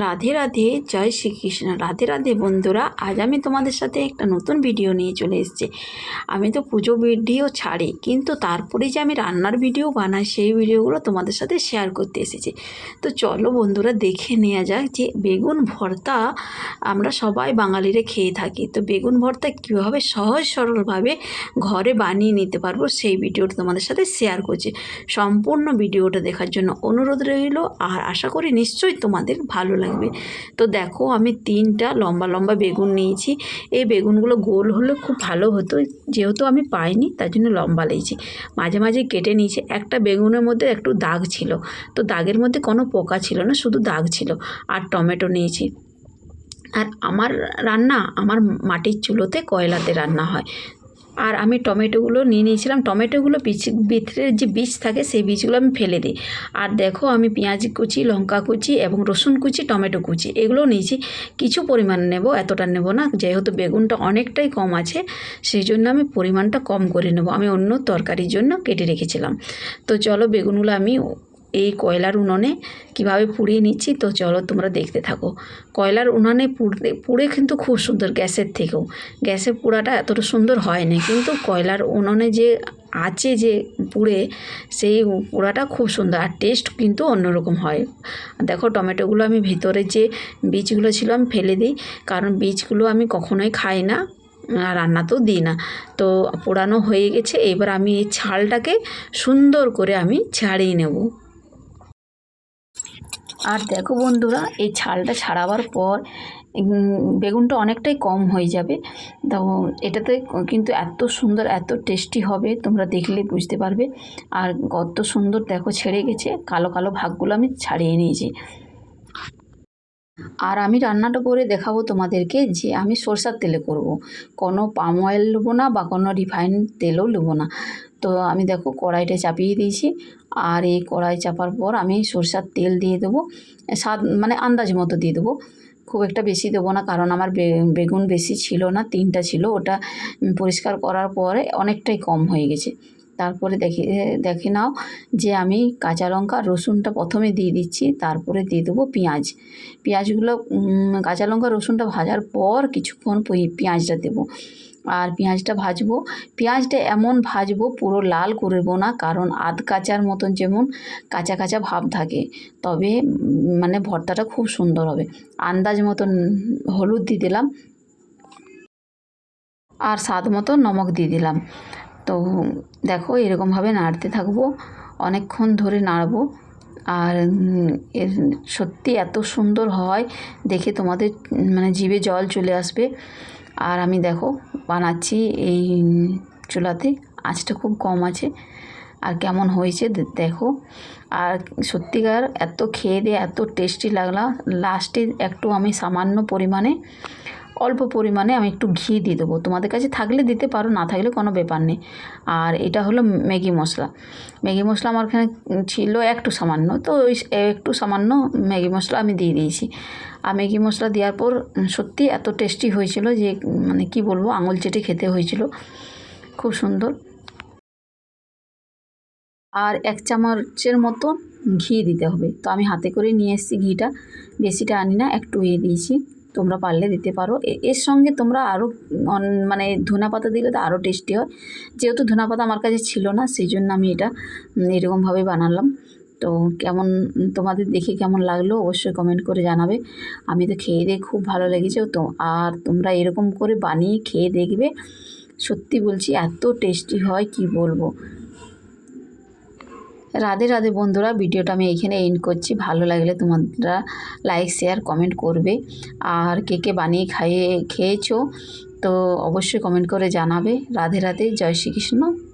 রাধে রাধে, জয় শ্রীকৃষ্ণ। রাধে রাধে বন্ধুরা, আজ আমি তোমাদের সাথে একটা নতুন ভিডিও নিয়ে চলে এসেছি। আমি তো পুজো ভিডিও ছাড়ি, কিন্তু তারপরে যে আমি রান্নার ভিডিও বানাই, সেই ভিডিওগুলো তোমাদের সাথে শেয়ার করতে এসেছি। তো চলো বন্ধুরা, দেখে নেওয়া যাক যে বেগুন ভর্তা আমরা সবাই বাঙালিরা খেয়ে থাকি। তো বেগুন ভর্তা কীভাবে সহজ সরলভাবে ঘরে বানিয়ে নিতে পারব, সেই ভিডিওটা তোমাদের সাথে শেয়ার করছি। সম্পূর্ণ ভিডিওটা দেখার জন্য অনুরোধ রইল, আর আশা করি নিশ্চয়ই তোমাদের ভালো লাগবে। তো দেখো আমি তিনটা লম্বা লম্বা বেগুন নিয়েছি। এই বেগুনগুলো গোল হলে খুব ভালো হতো। যেহেতু আমি পাইনি, তার জন্য লম্বা নিয়েছি মাঝে মাঝে কেটে নিয়েছি। একটা বেগুনের মধ্যে একটু দাগ ছিল। তো দাগের মধ্যে কোনো পোকা ছিল না, শুধু দাগ ছিল। আর টমেটো নিয়েছি। আর আমার রান্না, আমার মাটির চুলোতে কয়লাতে রান্না হয়। আর আমি টমেটোগুলো নিয়ে নিয়েছিলাম। টমেটোগুলো বীজ ভিতরের যে বীজ থাকে সেই বীজগুলো আমি ফেলে দিই। আর দেখো আমি পেঁয়াজ কুচি, লঙ্কা কুচি এবং রসুন কুচি, টমেটো কুচি এগুলো নিয়েছি। কিছু পরিমাণ নেব, এতটা নেব না। যেহেতু বেগুনটা অনেকটাই কম আছে, সেই জন্য আমি পরিমাণটা কম করে নেব। আমি অন্য তরকারির জন্য কেটে রেখেছিলাম। তো চলো বেগুনগুলো আমি এই কয়লার উনুনে কীভাবে পুড়িয়ে নিচ্ছি? তো চলো তোমরা দেখতে থাকো। কয়লার উনুনে পুড়তে, পুড়ে কিন্তু খুব সুন্দর গ্যাসের থেকেও। গ্যাসের পোড়াটা এতটা সুন্দর হয় না। কিন্তু কয়লার উনুনে যে আছে যে পুড়ে, সেই পোড়াটা খুব সুন্দর। আর টেস্ট কিন্তু অন্যরকম হয়। দেখো টমেটোগুলো আমি ভিতরে যে বীজগুলো ছিল আমি ফেলে দিই। কারণ বীজগুলো আমি কখনোই খাই না, আর রান্না তো দিই না। তো পোড়ানো হয়ে গেছে। এবার আমি এই ছালটাকে সুন্দর করে আমি ছাড়িয়ে নেব। আর দেখো বন্ধুরা, এই ছালটা ছাড়াবার পর বেগুনটা অনেকটাই কম হয়ে যাবে। তো এটাতে কিন্তু এত সুন্দর, এত টেস্টি হবে, তোমরা দেখলে বুঝতে পারবে। আর কত সুন্দর দেখো ছেড়ে গেছে, কালো কালো ভাগগুলো আমি ছাড়িয়ে নিয়েছি। আর আমি রান্নাটা করে দেখাবো তোমাদেরকে যে আমি সরষার তেলে করব। কোনো পাম অয়েল নেব না বা কোনো রিফাইন তেলও নেব না। তো আমি দেখো কড়াইটা চাপিয়ে দিয়েছি আর এই কড়াই চাপার পর আমি সরষার তেল দিয়ে দেবো। স্বাদ মানে আন্দাজ মতো দিয়ে দেবো। খুব একটা বেশি দেবো না কারণ আমার বেগুন বেশি ছিল না, তিনটা ছিল। ওটা পরিষ্কার করার পরে অনেকটাই কম হয়ে গেছে। তারপরে দেখে দেখে নাও যে আমি কাঁচা লঙ্কা রসুনটা প্রথমে দিয়ে দিচ্ছি, তারপরে দিয়ে দেবো পেঁয়াজ। পেঁয়াজগুলো কাঁচা লঙ্কা, রসুনটা ভাজার পর কিছুক্ষণ পেঁয়াজটা দেবো। আর পেঁয়াজটা ভাজবো। পেঁয়াজটা এমন ভাজবো, পুরো লাল করব না, কারণ আধ কাঁচার মতন যেমন কাঁচা কাঁচা ভাব থাকে, তবে মানে ভর্তাটা খুব সুন্দর হবে। আন্দাজ মতন হলুদ দিয়ে দিলাম। আর স্বাদ মতো নমক দিয়ে দিলাম। তো দেখো এরকমভাবে নাড়তে থাকব, অনেকক্ষণ ধরে নাড়বো। আর এর সত্যি এত সুন্দর হয়, দেখে তোমাদের মানে জিভে জল চলে আসবে। আর আমি দেখো, বানাচ্ছি এই চুলাতে। আঁচটা খুব কম আছে। আর কেমন হয়েছে দেখো। আর সত্যিকার এত খেয়ে দিয়ে এত টেস্টি লাগলা। লাস্টে একটু আমি সামান্য পরিমাণে অল্প পরিমাণে আমি একটু ঘি দিয়ে দেবো। তোমাদের কাছে থাকলে দিতে পারো, না থাকলে কোনো ব্যাপার নেই। আর এটা হলো ম্যাগি মশলা। ম্যাগি মশলা আমার এখানে ছিল একটু সামান্য, তো ওই একটু সামান্য ম্যাগি মশলা আমি দিয়ে দিয়েছি। আর ম্যাগি মশলা দেওয়ার পর সত্যি এত টেস্টি হয়েছিল যে মানে কি বলব, আঙুল চেটে খেতে হয়েছিল। খুব সুন্দর। আর এক চামচের মতো ঘি দিতে হবে। তো আমি হাতে করে নিয়ে এসেছি ঘিটা। বেশিটা আনি না, একটু ইয়ে দিয়েছি। তোমরা পারলে দিতে পারো। এর সঙ্গে তোমরা আরও মানে ধনা পাতা দিলে তো আরও টেস্টি হয়। যেহেতু ধনা পাতা আমার কাছে ছিল না, সেই জন্য আমি এটা এরকমভাবে বানালাম। তো কেমন, তোমাদের দেখে কেমন লাগল অবশ্যই কমেন্ট করে জানাবে। আমি তো খেয়ে দিয়ে খুব ভালো লেগেছে। তো আর তোমরা এরকম করে বানিয়ে খেয়ে দেখবে। সত্যি বলছি, এত টেস্টি হয়, কি বলব? রাধে রাধে বন্ধুরা, ভিডিওটা আমি এইখানে এন্ড করছি। ভালো লাগলে তোমরা লাইক শেয়ার কমেন্ট করবে। আর কে কে বানিয়ে খাইয়ে খেয়েছো, তো অবশ্যই কমেন্ট করে জানাবে। রাধে রাধে, জয় শ্রীকৃষ্ণ।